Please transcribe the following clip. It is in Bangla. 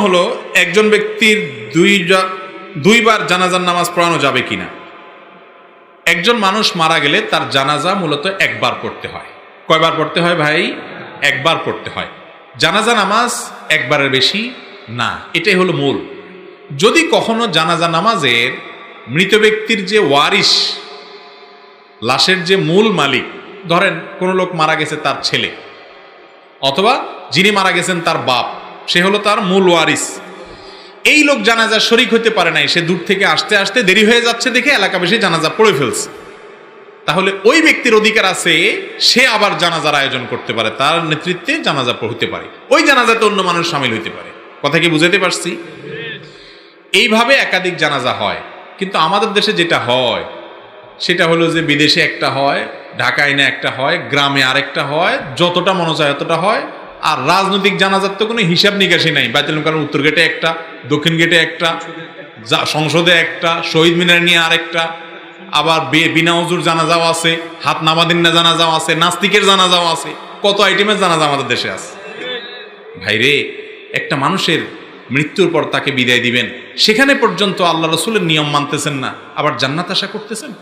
হলো একজন ব্যক্তির দুই দুইবার জানাজার নামাজ পড়ানো যাবে কিনা? একজন মানুষ মারা গেলে তার জানাজা মূলত একবার পড়তে হয়। কয়বার পড়তে হয় ভাই? একবার পড়তে হয়। জানাজা নামাজ একবারের বেশি না, এটাই হলো মূল। যদি কখনো জানাজা নামাজের মৃত ব্যক্তির যে ওয়ারিশ, লাশের যে মূল মালিক, ধরেন কোনো লোক মারা গেছে তার ছেলে, অথবা যিনি মারা গেছেন তার বাপ সে হলো তার মূল ওয়ারিস। এই লোক জানাজা শরিক হতে পারে নাই। সে দূর থেকে আসতে আসতে দেরি হয়ে যাচ্ছে দেখে এলাকাবাসী জানাজা পড়ে ফেলছে। তাহলে ওই ব্যক্তির অধিকার আছে, সে আবার জানাজার আয়োজন করতে পারে, তার নেতৃত্বে জানাজা পড়তে পারে। ওই জানাজাতে অন্য মানুষ সামিল হইতে পারে। কথা কি বুঝাতে পারছি? এইভাবে একাধিক জানাজা হয়। কিন্তু আমাদের দেশে যেটা হয়, সেটা হলো যে বিদেশে একটা হয়, ঢাকায় না একটা হয়, গ্রামে আরেকটা হয়, যতটা মনে চায় ততটা হয় আর রাজনৈতিক জানাজার তো কোনো হিসাব নিকাশি নাই। বাইতুল কারণ উত্তর গেটে একটা, দক্ষিণ গেটে একটা সংসদে একটা, শহীদ মিনার নিয়ে আরেকটা, আবার বিনা হজুর জানাজাও আছে, হাত নামাদিন্না জানাজাও আছে, নাস্তিকের জানাজাও আছে, কত আইটেমের জানাজা আমাদের দেশে আছে। ভাইরে একটা মানুষের মৃত্যুর পর তাকে বিদায় দিবেন, সেখানে পর্যন্ত আল্লাহ রসুলের নিয়ম মানতেছেন না, আবার জান্নাত আশা করতেছেন?